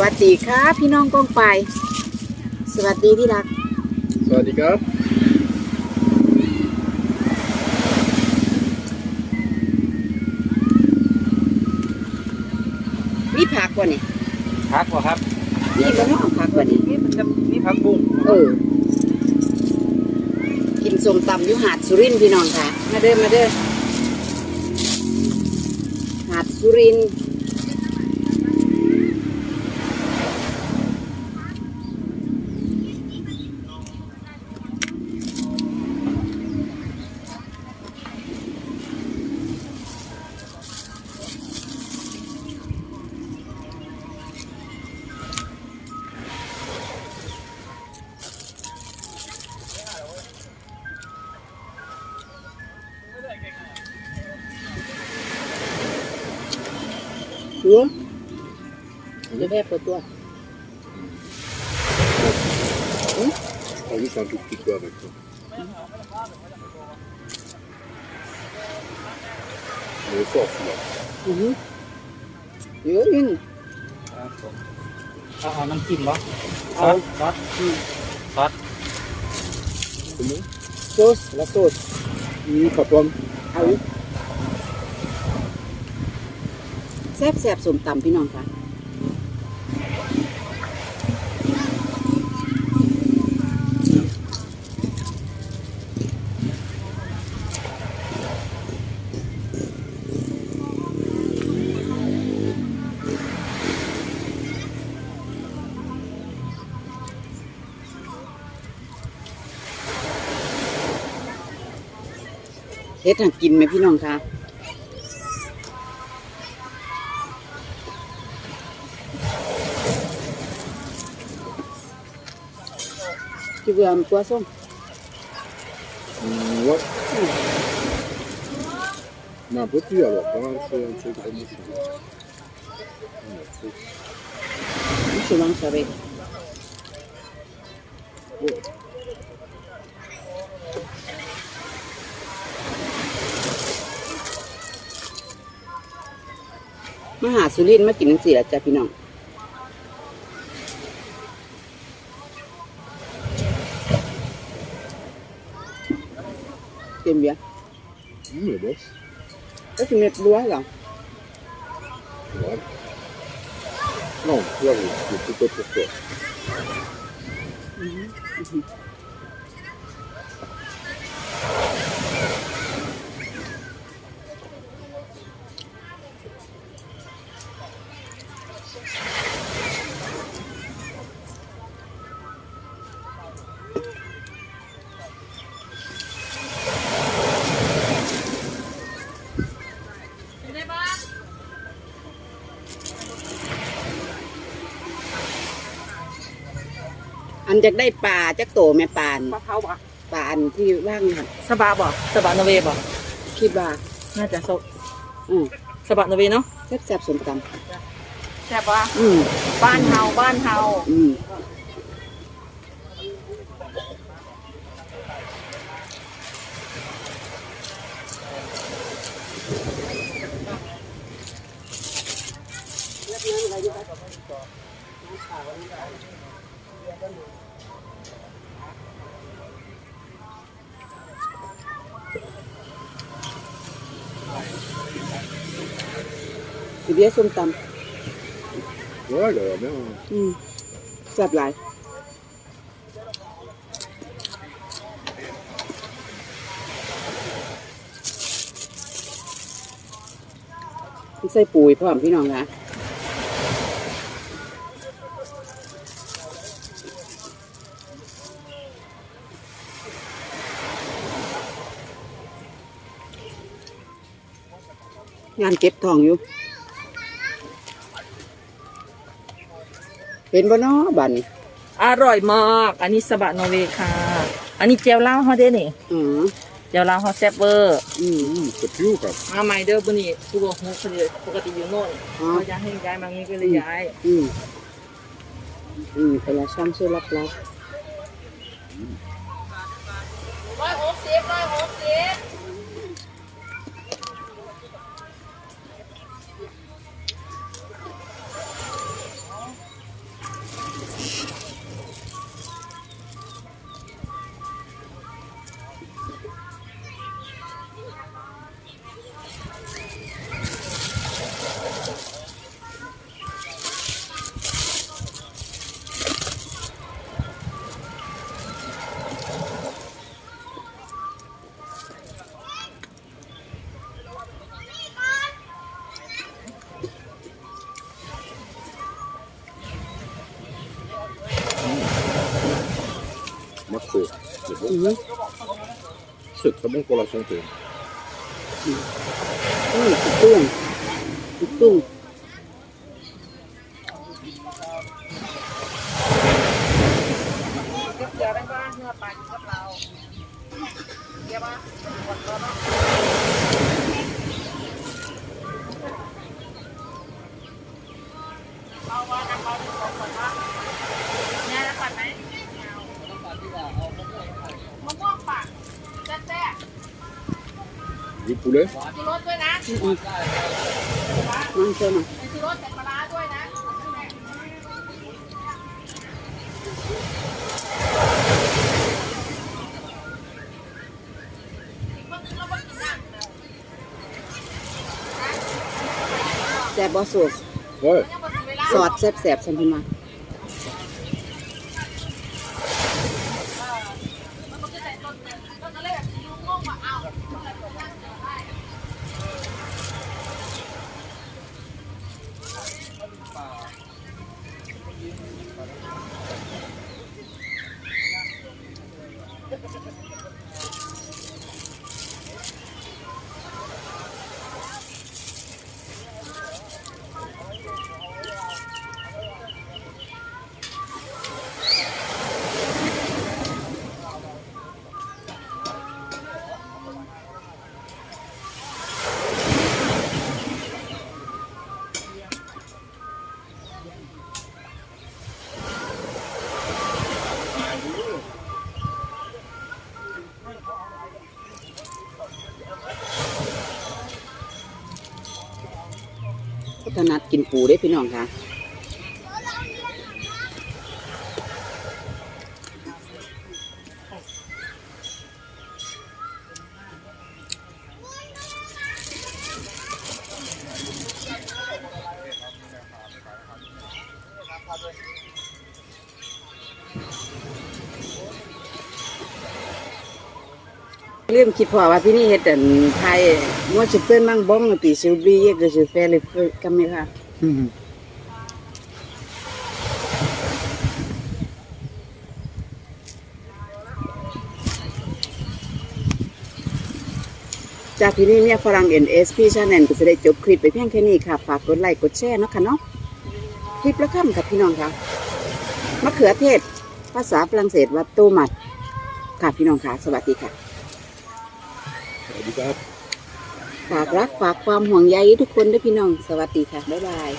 วัสดีครับ พี่น้องกองไปายสวัสดีที่รัก สวัสดีครับ มีผักวะนี่พักวะครับ มีบ่เนาะผักวะนี่นี่มันจะมีพักบุ้งเออ กินส้มตำอยู่หาดสุรินทร์พี่น้องค่ะ มาเด้อมาเด้อหาดสุรินทร์ หัวเดี๋ยวแม่เปิดตัว Ogni tanto tutti qua ecco. Non so, ma อือหือเยอะยิ่งครับผมเอาเอาน้ำจิ้มบ่ซเอาอสซอสซอส come? โซสและโซส Mm, papam. เอาอยู่ แซ่บแซ่บๆสมตำพี่น้องค่ะเฮ็ดทางกินไหมพี่น้องคะ บื่อมนตัวส้ม Mm, ouais. Mais un peu plus alors, pas mal, c'est un truc comme ça. Mm, c'est- นี่คือลองสเปก ouais. มาหาสุรินทร์มากินจังสี่ละจ้ะพี่น้องเต็มเบียร์ Mm, mais bon, ก็จะเม็ดรั้วเหรอ voilà. Non, là, oui, c'est plutôt pour toi. อันจะได้ปลาจักโตแม่ปานปลาเผาบ่ปลาอันที่ว่างหัดสบะบ่สบะนอร์เวย์บ่คิดว่าน่าจะสอืมสบะนอร์เวย์เนาะแซ่บแซ่บๆสมตแซ่บบ่ำอืมบ้านเฮาบ้านเฮาอืม สิเบียร์ส้มต Ouais, il a l'air bien. hein. ำอืมแซ่บหลายใส่ปุ๋ยพร้อมพี่น้องคะ งานเก็บทองอยู่ เป็นบ่เนาะบ้านนี้อร่อยมาก อันนี้สบะนอร์เวย์ค่ะ อันนี้เจียวเหล้าเฮาเด้นี่อ๋อเจียวเหล้าเฮาแซ่บเวอร์อืม Mm, c'est plus haut, quoi. มาใหม่เด้อบุนี่ทุกคนเขาจะปกติอยู่โน่นอ๋อ เขาจะให้ย้ายมางี้ก็เลยย้าย อืมอืมเป็นละช่างช่วยรับรับร้อยหกสิบร้อยหกสิบ bon. Mhm. C'est très bon pour la santé. อืมติดตุ้งติดตุ้ง เกลือได้ป่ะเนื้อปลากินกับเราเกลือป่ะหมดแล้วเนาะเอาว่าน้ำปลาเป็นของก่อนว่าแม่น้ำปลาไหมมะม่วงป่ะแซ่บ Du poulet ๆชูรสด้วยนะอืมนั่งเชิญหน่อยชูรสแต่ปลาร้าด้วยนะแซ่บบ่สูส Ouais. สอดแซ่บแซ่บๆสัมพันมา ถนัดกินปูได้พี่น้องค่ะ เรื่องคิดพอว่าพี่นี่เฮ็ดอันไทยมัวจะเปิ้นมั่งบ้องปีซิลบีเยก็จะแฟเลยเปิ้นกำไหมค่ะ จากที่นี่เมียฝรั่ง NS พี่ชาแนลก็จะได้จบคลิปไปเพียงแค่นี้ค่ะ ฝากกดไลค์กดแชร์เนาะค่ะเนาะคลิปละคำกับพี่น้องค่ะมะเขือเทศ ภาษาฝรั่งเศสว่าโตมัดค่ะพี่น้องค่ะ สวัสดีค่ะ Du kan ฝากรักฝากความห่วงใยทุกคนด้วยพี่น้อง สวัสดีค่ะ บ๊ายบาย